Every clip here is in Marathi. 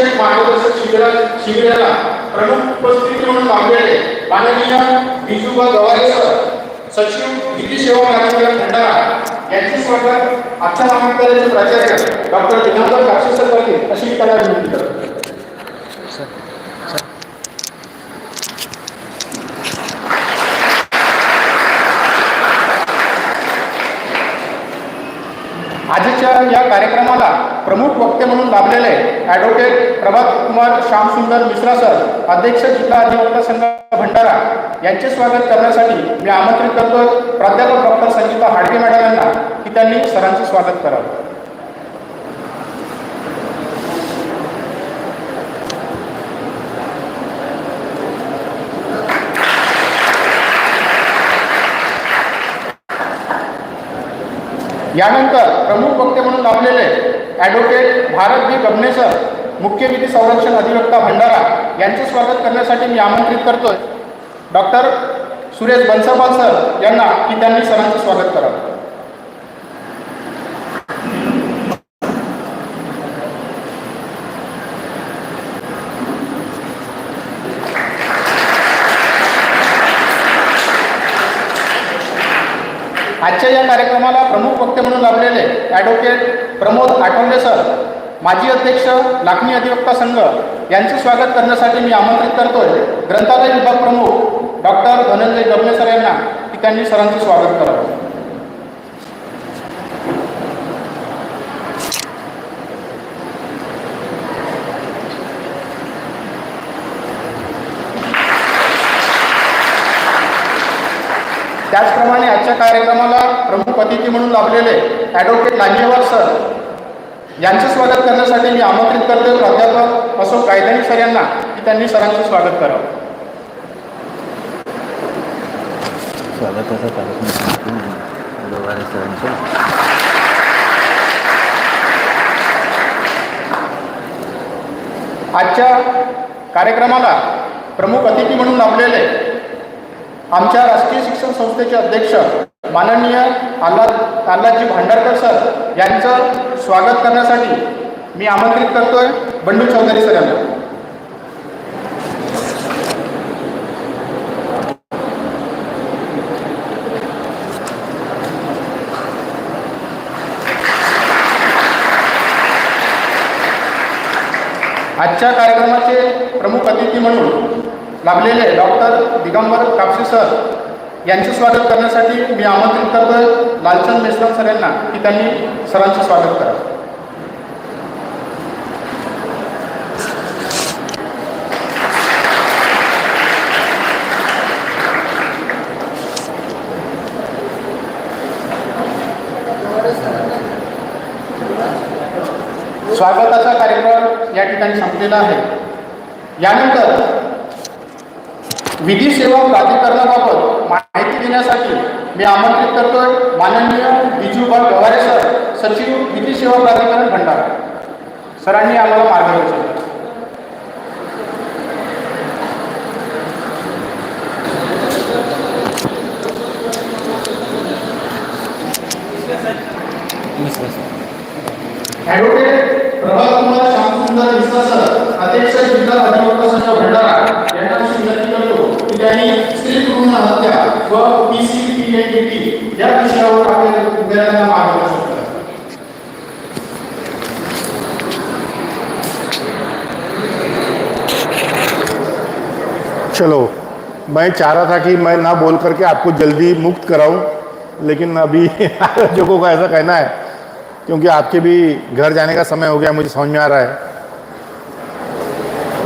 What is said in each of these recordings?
विषयक मार्गदर्शक शिबिरा शिबिराला प्रमुख उपस्थिती म्हणून लाभलेले माननीय बिजूबा गवारे सर सचिव विधी सेवा प्राधिकरण भंडारा यांचे स्वागत आजच्या महाविद्यालयाचे प्राचार्य डॉक्टर दिगंबर काक्षे सर पाटील अशी मी त्याला विनंती करतो. आजच्या या कार्यक्रमाला प्रमुख वक्ते म्हणून लाभलेले ॲडव्होकेट प्रभात कुमार श्यामसुंदर मिश्रा सर अध्यक्ष जिल्हा अधिवक्ता संघ भंडारा यांचे स्वागत करण्यासाठी मी आमंत्रित करतो प्राध्यापक डॉक्टर संगीता हाडगे मॅडम यांना की त्यांनी सरांचे स्वागत करावं. यानंतर प्रमुख वक्ते म्हणून लाभलेले advocate Bharat B Gabne sir मुख्य विधी संरक्षण अधिवक्ता भंडारा यांचे स्वागत करण्यासाठी मी आमंत्रित करतोय. डॉक्टर सुरेश बन्सपाल सर यांना की त्यांनी सरांचं स्वागत करावं आजच्या या कार्यक्रमाला प्रमुख वक्ते म्हणून लाभलेले ॲडव्होकेट प्रमोद आठवले सर माजी अध्यक्ष लाखणी अधिवक्ता संघ यांचे स्वागत करण्यासाठी मी आमंत्रित करतोय. ग्रंथालय विभाग प्रमुख डॉक्टर धनंजय गबने सर यांना की त्यांनी सरांचे स्वागत करावं. त्याचप्रमाणे आजच्या कार्यक्रमाला प्रमुख अतिथी म्हणून लाभलेले ॲडव्होकेट लांजेवार सर यांचे स्वागत करण्यासाठी मी आमंत्रित करतो प्राध्यापक अशोक गायधनी सर यांना की त्यांनी सरांचे स्वागत करावं. स्वागताचा कार्यक्रम आजच्या कार्यक्रमाला प्रमुख अतिथी म्हणून लाभलेले आमच्या राष्ट्रीय शिक्षण संस्थेचे अध्यक्ष माननीय आल्हाद आल्हादजी भांडारकर सर यांचं स्वागत करण्यासाठी मी आमंत्रित करतोय बंडू चौधरी सर यांना. आजच्या कार्यक्रमाचे प्रमुख अतिथी म्हणून लाभलेले डॉक्टर दिगंबर कापसे सर यांचे स्वागत करण्यासाठी मी आमंत्रित करतो लालचंद मेश्राम सर यांना की त्यांनी सरांचे स्वागत करा. स्वागताचा कार्यक्रम या ठिकाणी संपलेला आहे. यानंतर विधी सेवा प्राधिकरणाबाबत माहिती देण्यासाठी मी आमंत्रित करतोय माननीय बिजूभाई गवारे सर सचिव विधी सेवा प्राधिकरण भंडारा. सरांनी आम्हाला मार्गदर्शन केलं. ॲडव्होकेट प्रभात कुमार श्यामसुंदर मिश्रा सर अध्यक्ष जिल्हा अधिवक्ता संघ भंडारा. मार्गदर्शन करा चलो, मैं चाह रहा था कि मैं ना बोल करके आपको जल्दी मुक्त कराऊं, लेकिन अभी आयोजकों का ऐसा कहना है, क्योंकि आपके भी घर जाने का समय हो गया, मुझे समझ में आ रहा है।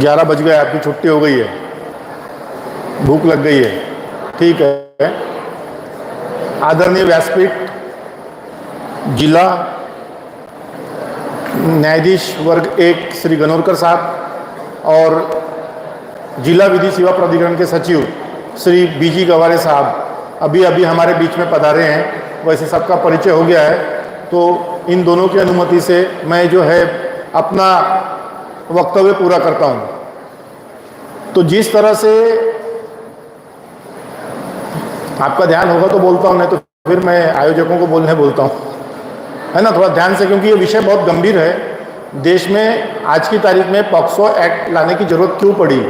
ग्यारह बज गए, आपकी छुट्टी हो गई है। भूख लग गई है। ठीक है। आदरणीय व्यासपीठ, जिला न्यायाधीश वर्ग एक श्री गनोरकर साहब और जिला विधि सेवा प्राधिकरण के सचिव श्री बीजी गवारे साहब अभी अभी हमारे बीच में पधारे हैं। वैसे सबका परिचय हो गया है। तो इन दोनों की अनुमति से मैं जो है अपना वक्तव्य पूरा करता हूँ। तो जिस तरह से आपका ध्यान होगा तो बोलता हूँ, नहीं तो फिर मैं आयोजकों को बोलने बोलता हूँ। है ना? थोड़ा ध्यान से, क्योंकि ये विषय बहुत गंभीर है। देश में आज की तारीख में पॉक्सो एक्ट लाने की ज़रूरत क्यों पड़ी?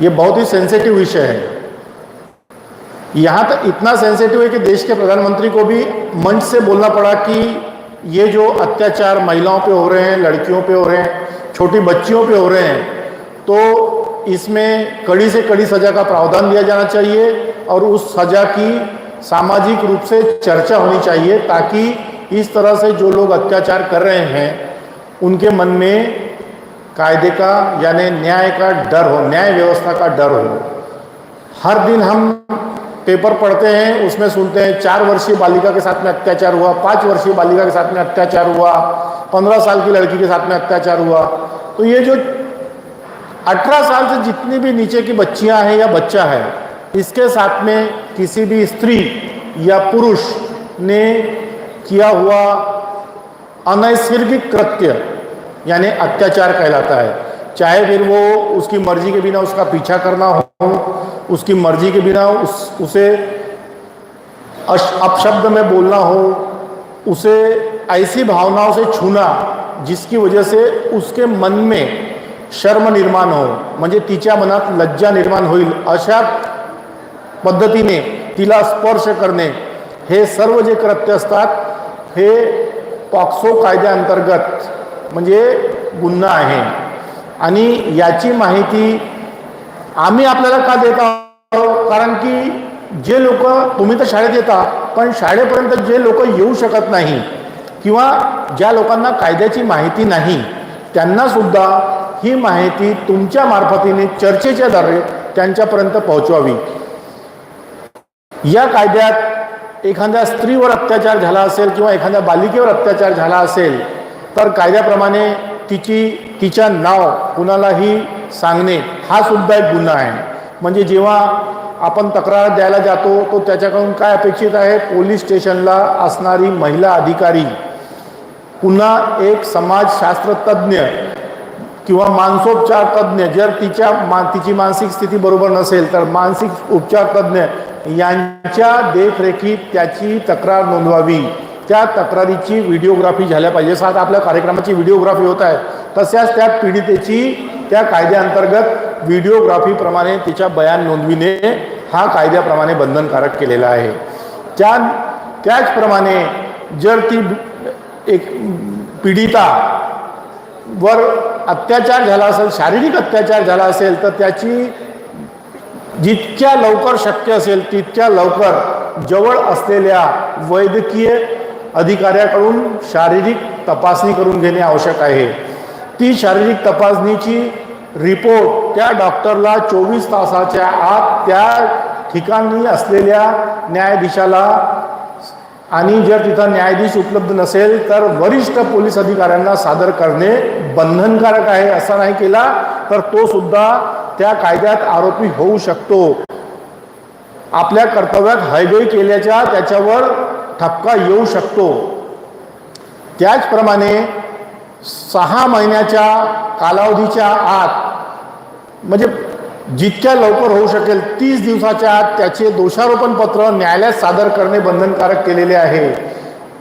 ये बहुत ही सेंसेटिव विषय है। यहाँ तक इतना सेंसेटिव है कि देश के प्रधानमंत्री को भी मंच से बोलना पड़ा कि ये जो अत्याचार महिलाओं पे हो रहे हैं, लड़कियों पे हो रहे हैं, छोटी बच्चियों पे हो रहे हैं तो इसमें कड़ी से कड़ी सजा का प्रावधान दिया जाना चाहिए। और उस सजा की सामाजिक रूप से चर्चा होनी चाहिए ताकि इस तरह से जो लोग अत्याचार कर रहे हैं, उनके मन में कायदे का, यानी न्याय का डर हो, न्याय व्यवस्था का डर हो। हर दिन हम पेपर पढ़ते हैं, उसमें सुनते हैं, चार वर्षीय बालिका के साथ में अत्याचार हुआ, पाँच वर्षीय बालिका के साथ में अत्याचार हुआ, पंद्रह साल की लड़की के साथ में अत्याचार हुआ। तो ये जो अठारह साल से जितनी भी नीचे की बच्चियाँ हैं या बच्चा है इसके साथ में किसी भी स्त्री या पुरुष ने किया हुआ अनैसर्गिक कृत्य, यानी अत्याचार कहलाता है। चाहे फिर वो उसकी मर्ज़ी के बिना उसका पीछा करना हो, उसकी मर्ज़ी के बिना उस, उसे अपशब्द में बोलना हो, उसे ऐसी भावनाओं से छूना जिसकी वजह से उसके मन में शर्म निर्माण हो, म्हणजे तिच्या मनात लज्जा निर्माण होईल, अशा पद्धतीने तिला स्पर्श करणे हे सर्व जे कृत्य असतात हे पॉक्सो कायद्याअंतर्गत म्हणजे गुन्हा आहे. आणि याची माहिती आम्ही आपल्याला का देत आहोत? कारण की जे लोक तुम्ही तर शाळेत येता पण शाळेपर्यंत जे लोक येऊ शकत नाही किंवा ज्या लोकांना कायद्याची माहिती नाही त्यांना सुद्धा ही माहिती तुमच्या मार्फतीने चर्चेच्या द्वारे त्यांच्यापर्यंत पोहोचवावी. या कायद्यात एखाद्या स्त्रीवर अत्याचार झाला असेल किंवा एखाद्या बालिकेवर अत्याचार झाला असेल तर कायद्याप्रमाणे तिची तिच्या नाव कुणालाही सांगणे हा सुद्धा एक गुन्हा आहे. म्हणजे जेव्हा आपण तक्रार द्यायला जातो तो त्याच्याकडून काय अपेक्षित आहे? पोलीस स्टेशनला असणारी महिला अधिकारी पुन्हा एक समाजशास्त्र तज्ज्ञ किंवा मानसोपचार तज्ज्ञ जर तिच्या मा तिची मानसिक स्थिती बरोबर नसेल तर मानसिक उपचार तज्ज्ञ यांच्या देखरेखीत त्याची तक्रार नोंदवावी. त्या तक्रारीची व्हिडिओग्राफी झाल्या पाहिजे. जसं आता आपल्या कार्यक्रमाची व्हिडिओग्राफी होत आहे तशाच त्या पीडितेची त्या कायद्याअंतर्गत व्हिडिओग्राफीप्रमाणे तिच्या बयान नोंदविणे हा कायद्याप्रमाणे बंधनकारक केलेला आहे. त्या त्याचप्रमाणे जर ती एक पीडिता वर अत्याचार झाला असेल शारीरिक अत्याचार झाला असेल तर त्याची जितक्या लवकर शक्य असेल तितक्या लवकर जवळ असलेल्या वैद्यकीय अधिकाऱ्याकडून शारीरिक तपासणी करून घेणे आवश्यक आहे. ती शारीरिक तपासणीची रिपोर्ट त्या डॉक्टरला चोवीस तासाच्या आत त्या ठिकाणी असलेल्या न्यायाधीशाला आणि जर तिथं न्यायाधीश उपलब्ध नसेल तर वरिष्ठ पोलीस अधिकाऱ्यांना सादर करणे बंधनकारक आहे असा नाही केला तर तो सुद्धा त्या कायद्यात आरोपी होऊ शकतो. आपल्या कर्तव्यात हयगय केल्याच्या त्याच्यावर ठपका येऊ शकतो. त्याचप्रमाणे सहा महिन्याच्या कालावधीच्या आत म्हणजे जितक्या लवकर होऊ शकेल तीस दिवसाच्या आत त्याचे दोषारोपण पत्र न्यायालयात सादर करणे बंधनकारक केलेले आहे.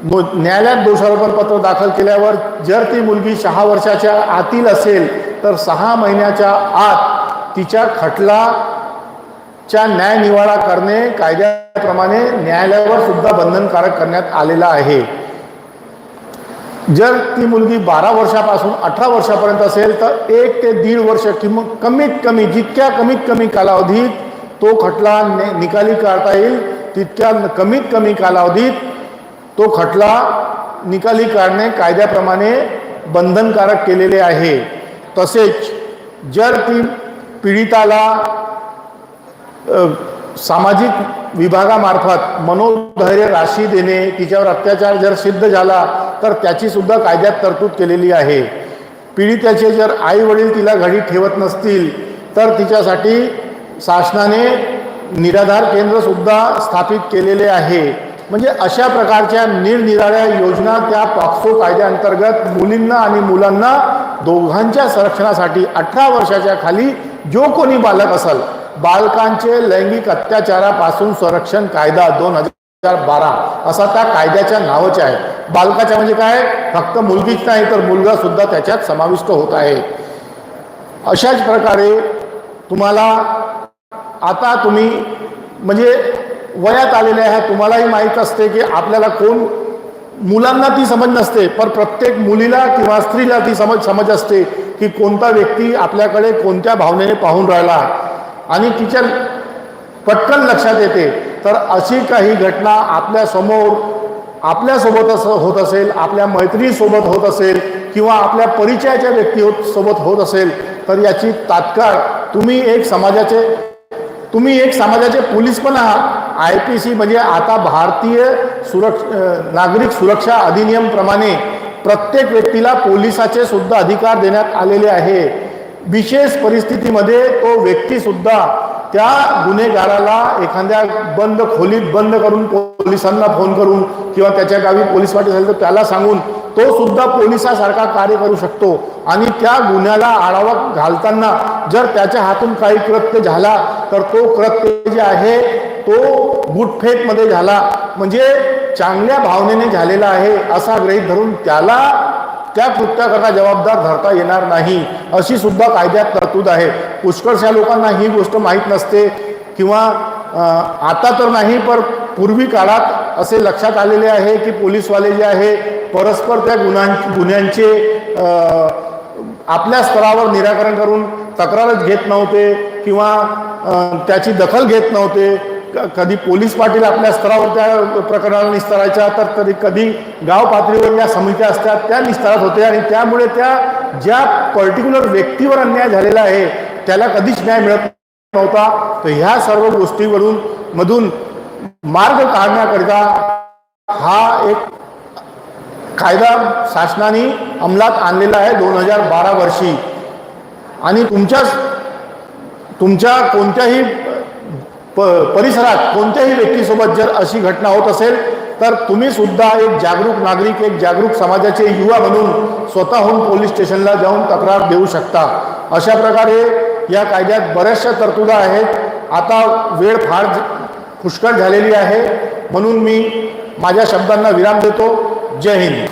नो न्यायालयात दोषारोपण पत्र दाखल केल्यावर जर ती मुलगी सहा वर्षाच्या आतील असेल तर सहा महिन्याच्या आत तिच्या खटला च्या करणे कायद्याप्रमाणे न्यायालयावर सुद्धा बंधनकारक करण्यात आलेला आहे. जर ती मुलगी बारा वर्षापासून अठरा वर्षापर्यंत असेल तर एक ते दीड वर्ष किंवा कमीत कमी जितक्या कमीत कमी कालावधीत तो खटला ने निकाली काढता येईल तितक्या कमीत कमी कालावधीत तो खटला निकाली काढणे कायद्याप्रमाणे बंधनकारक केलेले आहे. तसेच जर ती पीडिताला सामाजिक विभागामार्फत मनोधैर्य राशी देणे तिच्यावर अत्याचार जर सिद्ध झाला तर त्याची सुद्धा कायद्यात तरतूद केलेली आहे. पीडित्याचे जर आई वडील तिला घडी ठेवत नसतील तर तिच्यासाठी शासनाने निराधार केंद्रसुद्धा स्थापित केलेले आहे. म्हणजे अशा प्रकारच्या निरनिराळ्या योजना त्या पॉक्सो कायद्याअंतर्गत मुलींना आणि मुलांना दोघांच्या संरक्षणासाठी अठरा वर्षाच्या खाली जो कोणी बालक असेल बालकांचे लैंगिक अत्याचारापासून संरक्षण कायदा दोन हजार हजार बारा असा त्या कायद्याच्या नावाचे आहे. बालकाच्या म्हणजे काय? फक्त मुलगीच नाही तर मुलगा सुद्धा त्याच्यात समाविष्ट होत आहे. अशाच प्रकारे तुम्हाला आता तुम्ही म्हणजे वयात आलेले आहे तुम्हालाही माहीत असते की आपल्याला कोण मुलांना ती समज नसते पण प्रत्येक मुलीला किंवा स्त्रीला ती समज समज असते की कोणता व्यक्ती आपल्याकडे कोणत्या भावनेने पाहून राहिला. आणि तिच्या पटकन लक्षात येते. तर अशी काही घटना आपल्यासमोर आपल्यासोबत असं होत असेल आपल्या मैत्रिणीसोबत होत असेल किंवा आपल्या परिचयाच्या व्यक्ती होत सोबत होत असेल तर याची तात्काळ तुम्ही एक समाजाचे तुम्ही एक समाजाचे पोलीस पण आहात. आय पी सी म्हणजे आता भारतीय सुरक्ष नागरिक सुरक्षा अधिनियमप्रमाणे प्रत्येक व्यक्तीला पोलिसाचे सुद्धा अधिकार देण्यात आलेले आहे. विशेष परिस्थितीमध्ये तो व्यक्तीसुद्धा त्या गुन्हेगाराला एखाद्या बंद खोलीत बंद करून पोलिसांना फोन करून किंवा त्याच्या गावी पोलीस पाटील असेल तर त्याला सांगून तो सुद्धा पोलिसासारखा कार्य करू शकतो. आणि त्या गुन्ह्याला आढावा घालताना जर त्याच्या हातून काही कृत्य झाला तर तो कृत्य जे आहे तो गुटफेकमध्ये झाला. म्हणजे चांगल्या भावनेने झालेला आहे असा गृहीत धरून त्याला त्या कृत्याकरता जबाबदार धरता येणार नाही अशी सुद्धा कायद्यात तरतूद आहे. पुष्कळशा लोकांना ही गोष्ट माहीत नसते किंवा आता तर नाही पण पूर्वी काळात असे लक्षात आलेले आहे की पोलीसवाले जे आहे परस्पर त्या गुन्हां गुन्ह्यांचे आपल्या स्तरावर निराकरण करून तक्रारच घेत नव्हते किंवा त्याची दखल घेत नव्हते. कधी पोलीस पाटील आपल्या स्तरावर त्या प्रकरणाला निस्तारायच्या तर कधी कधी गाव पातळीवर या समित्या असतात त्या निस्तारात होते. आणि त्यामुळे त्या ज्या पर्टिक्युलर व्यक्तीवर अन्याय झालेला आहे त्याला कधीच न्याय मिळत नव्हता. तर ह्या सर्व गोष्टीवरून मधून मार्ग काढण्याकरिता हा एक कायदा शासनाने अंमलात आणलेला आहे दोन हजार बारा वर्षी. आणि तुमच्याच तुमच्या कोणत्याही प परिसरात कोणत्याही व्यक्तीसोबत जर अशी घटना होत असेल तर तुम्ही सुद्धा एक जागरूक नागरिक एक जागरूक समाजाचे युवा म्हणून स्वतःहून पोलीस स्टेशनला जाऊन तक्रार देऊ शकता. अशा प्रकारे या कायद्यात बऱ्याचशा तरतुदा आहेत. आता वेळ फार पुष्कळ झालेली आहे. म्हणून मी माझ्या शब्दांना विराम देतो. जय हिंद.